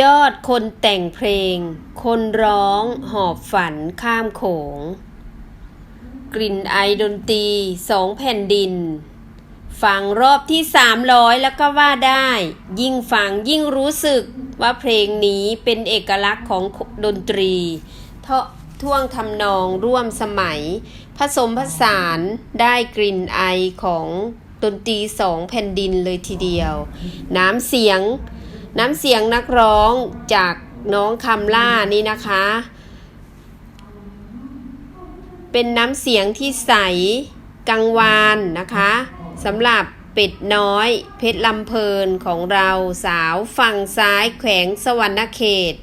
ยอดคนแต่งเพลง คนร้องหอบฝันข้ามโขง กลิ่นไอดนตรีสองแผ่นดิน ฟังรอบที่สามร้อยแล้วก็ว่าได้ ยิ่งฟังยิ่งรู้สึกว่าเพลงนี้เป็นเอกลักษณ์ของดนตรีเทาะท่วงทำนองร่วมสมัย ผสมผสานได้กลิ่นไอของดนตรีสองแผ่นดินเลยทีเดียว น้ำเสียง น้ำเสียงนักร้องจากน้องคำล่านี่นะคะ เป็นน้ำเสียงที่ใสกังวานนะคะสำหรับเป็ดน้อย เพชรลำเพลินของเราสาวฝั่งซ้ายแขวงสวรรณเขต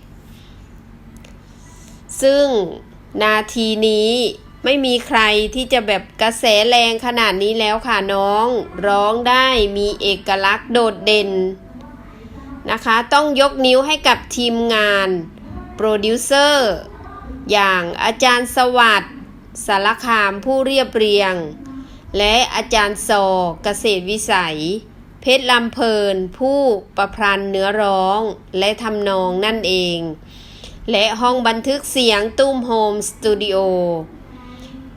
ซึ่งนาทีนี้ไม่มีใครที่จะแบบกระแสแรงขนาดนี้แล้วค่ะน้อง ร้องได้มีเอกลักษณ์โดดเด่น นะคะ ต้องยกนิ้วให้กับทีมงานโปรดิวเซอร์อย่างอาจารย์สวัสดิ์สารคามผู้เรียบเรียง และอาจารย์ซอเกษตรวิสัย เพชรลำเพลิน ผู้ประพันธ์เนื้อร้องและทำนองนั่นเอง และห้องบันทึกเสียงตุ้มโฮมสตูดิโอ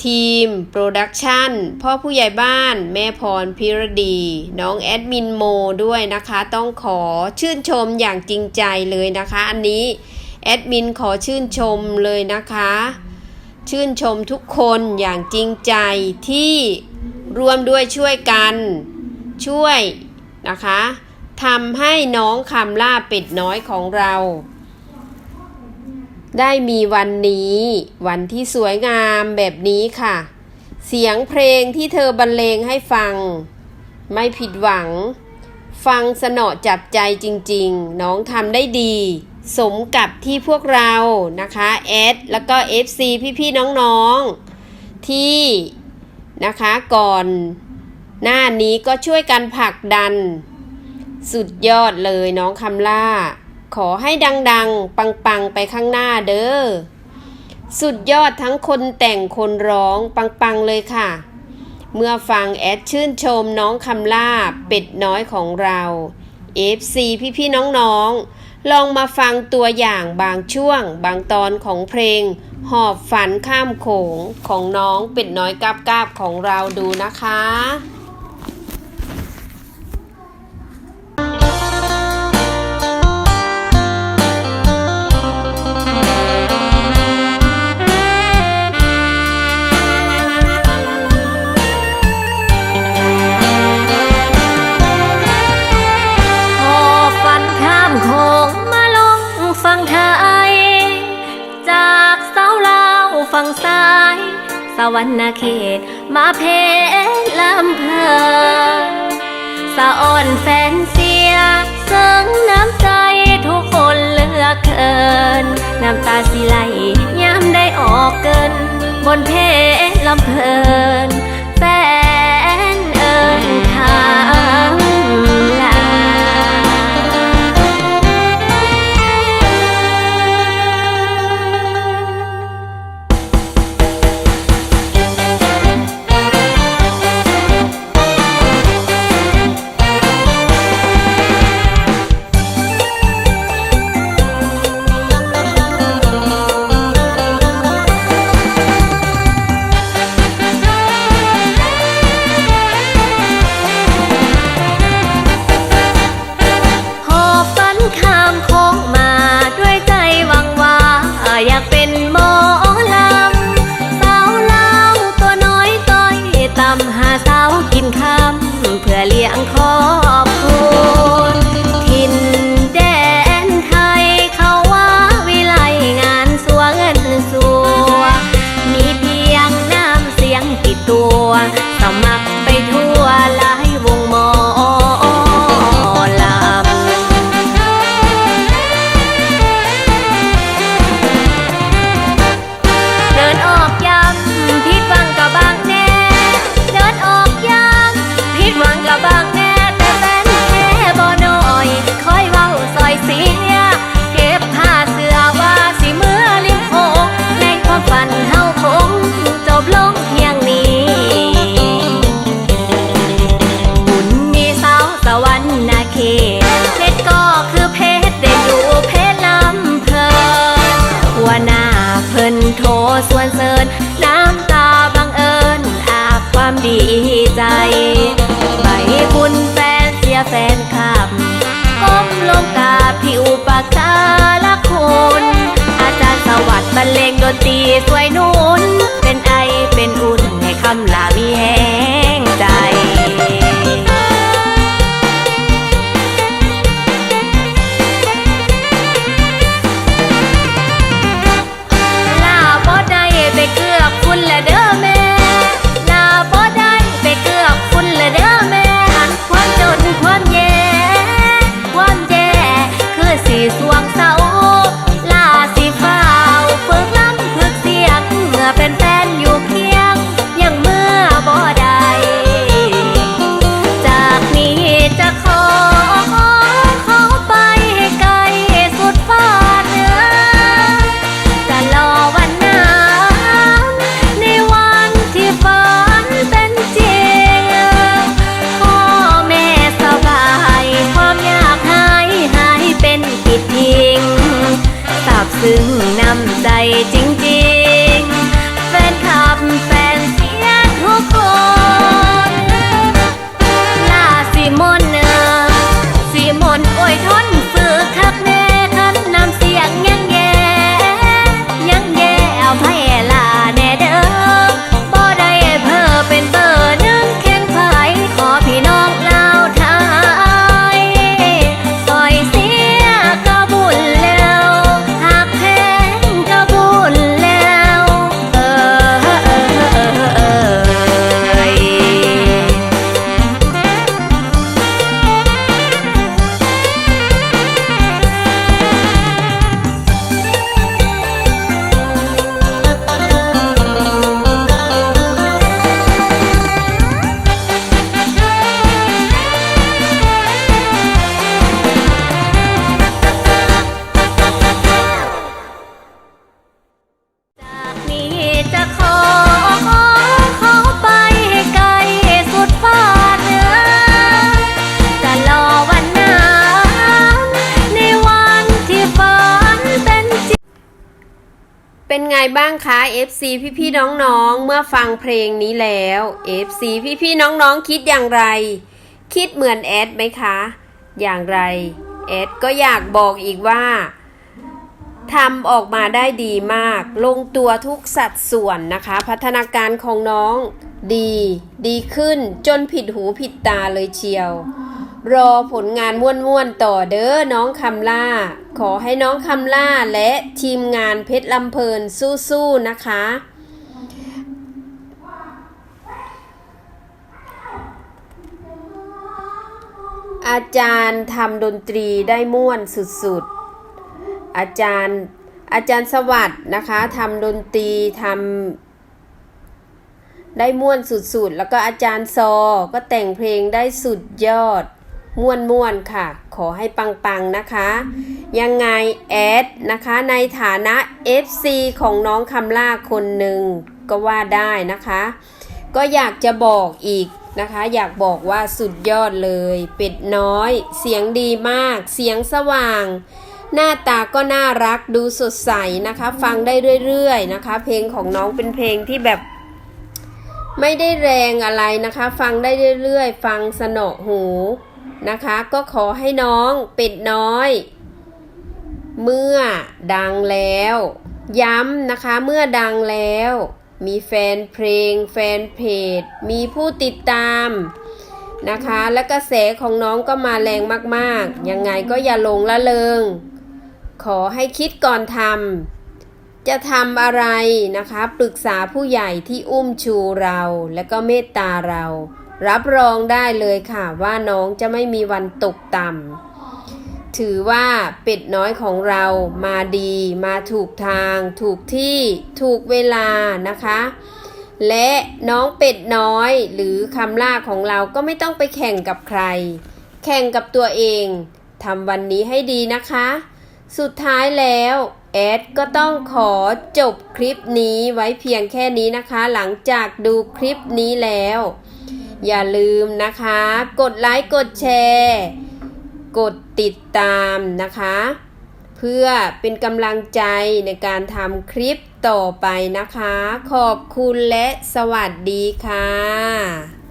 ทีม โปรดักชันพ่อผู้ใหญ่บ้าน แม่พรพิรดี น้องแอดมินโมด้วยนะคะ ต้องขอชื่นชมอย่างจริงใจเลยนะคะ อันนี้แอดมินขอชื่นชมเลยนะคะ ชื่นชมทุกคนอย่างจริงใจที่ร่วมด้วยช่วยกัน ช่วยนะคะทำให้น้องคำล่าเป็ดน้อยของเรา ได้มีวันนี้ วันที่สวยงามแบบนี้ค่ะ เสียงเพลงที่เธอบรรเลงให้ฟัง ไม่ผิดหวัง ฟังสนอจับใจจริงๆ น้องทำได้ดี สมกับที่พวกเรานะคะแอดแล้วก็ FC พี่ๆน้องๆ ที่นะคะก่อน หน้านี้ก็ช่วยกันผลักดัน สุดยอดเลยน้องคำล่า ขอให้ดังๆ ปังๆ ไปข้างหน้าเด้อ สุดยอดทั้งคนแต่งคนร้องปังๆ เลยค่ะ เมื่อฟังแอดชื่นชมน้องคำล่าเป็ดน้อยของเรา FC พี่ๆ น้องๆ ลองมาฟังตัวอย่างบางช่วง บางตอนของเพลง หอบฝันข้ามโขงของน้องเป็ดน้อยกาบกาบๆของเราดูนะคะ มาเพลลำเพลินสะอ่อนแฟนเสียเสิงน้ำใจทุกคนเลือกเกิน น้ำตาสิไหลย้ำได้ออกเกิน บนเพลลำเพลิน นคลับก้มลงกราบที่อุปการะคุณ อาจารย์สวัสดิ์บรรเลงดนตรีสวยนุ่น เป็นไอเป็นอุ่นให้คำลามีแห้ง ซึ้งน้ำใจจริง บ้างคะ FC พี่ๆน้องๆ เมื่อฟังเพลงนี้แล้ว FC พี่ๆน้องๆ คิดอย่างไร คิดเหมือนแอดไหมคะ อย่างไร แอดก็อยากบอกอีกว่าทำออกมาได้ดีมาก ลงตัวทุกสัดส่วนนะคะ พัฒนาการของน้องดี ดีขึ้นจนผิดหูผิดตาเลยเชียว รอผลงานม่วนๆต่อเด้อน้องคำล่า ขอให้น้องคำล่าและทีมงานเพชรลำเพลินสู้ๆนะคะ อาจารย์ทำดนตรีได้ม่วนสุดๆ อาจารย์อาจารย์สวัสด์นะคะทำดนตรีทำได้ม่วนสุดๆ แล้วก็อาจารย์ซอ ก็แต่งเพลงได้สุดยอด ม่วนม่วนๆค่ะ ขอให้ปังๆนะคะ ยังไงแอดนะคะในฐานะ FC ของน้องคำล่าคนหนึ่งก็ว่าได้นะคะ ก็อยากจะบอกอีกนะคะ อยากบอกว่าสุดยอดเลย เป็ดน้อย เสียงดีมาก เสียงสว่าง หน้าตาก็น่ารักดูสดใสนะคะ ฟังได้เรื่อยๆนะคะ เพลงของน้องเป็นเพลงที่แบบไม่ได้แรงอะไรนะคะ ฟังได้เรื่อยๆ ฟังสนอหู นะคะ ก็ขอให้น้องเป็ดน้อย เมื่อดังแล้ว ย้ำนะคะเมื่อดังแล้ว มีแฟนเพลง แฟนเพจ มีผู้ติดตามนะคะ และกระแสของน้องก็มาแรงมากๆ ยังไงก็อย่าลงละเริงขอให้คิดก่อนทำ จะทำอะไรนะคะ ปรึกษาผู้ใหญ่ที่อุ้มชูเรา และก็เมตตาเรา รับรองได้เลยค่ะว่าน้องจะไม่มีวันตกต่ำถือว่าเป็ดน้อยของเรามาดีมาถูกทาง ถูกที่ถูกเวลานะคะ และน้องเป็ดน้อยหรือคำล่าของเราก็ไม่ต้องไปแข่งกับใคร แข่งกับตัวเองทำวันนี้ให้ดีนะคะ สุดท้ายแล้วแอดก็ต้องขอจบคลิปนี้ไว้เพียงแค่นี้นะคะ หลังจากดูคลิปนี้แล้ว อย่าลืมนะคะ กดไลค์กดแชร์ กดติดตามนะคะ เพื่อเป็นกำลังใจในการทำคลิปต่อไปนะคะ ขอบคุณและสวัสดีค่ะ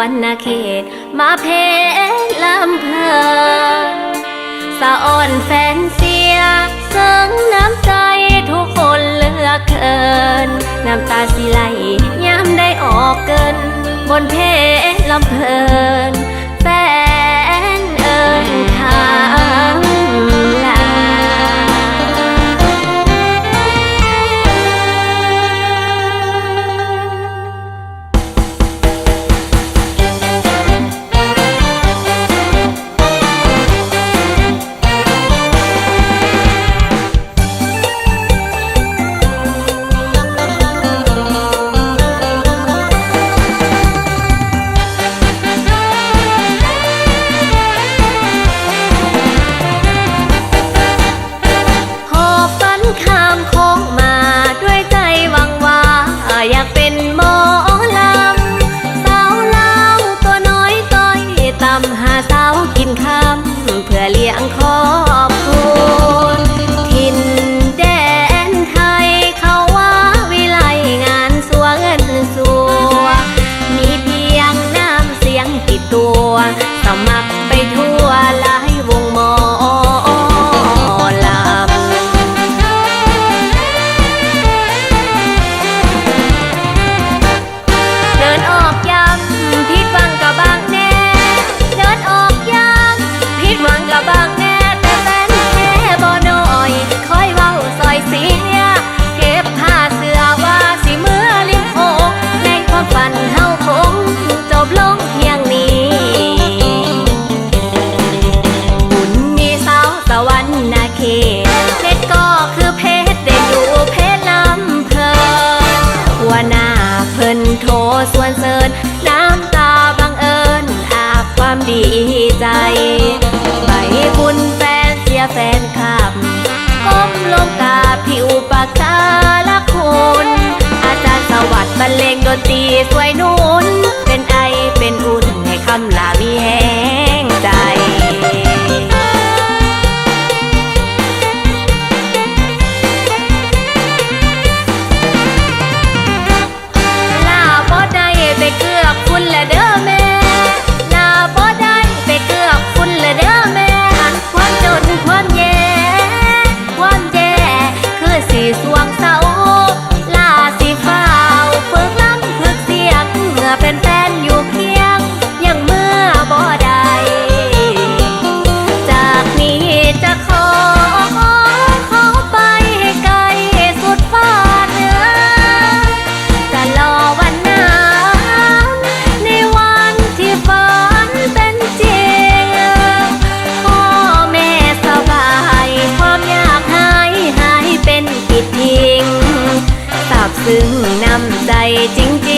วรรณเขต มาเพลรลำเพลนสะอ่อนแฟนเสียเสิงน้ำใจทุกคนเลือกเกิน น้ำตาสิไหลย้ำได้ออกเกิน บนเพลรลำเพลิน ดนตรีสวยนุ่นเป็นไอเป็นอุ่นให้คำลา จริง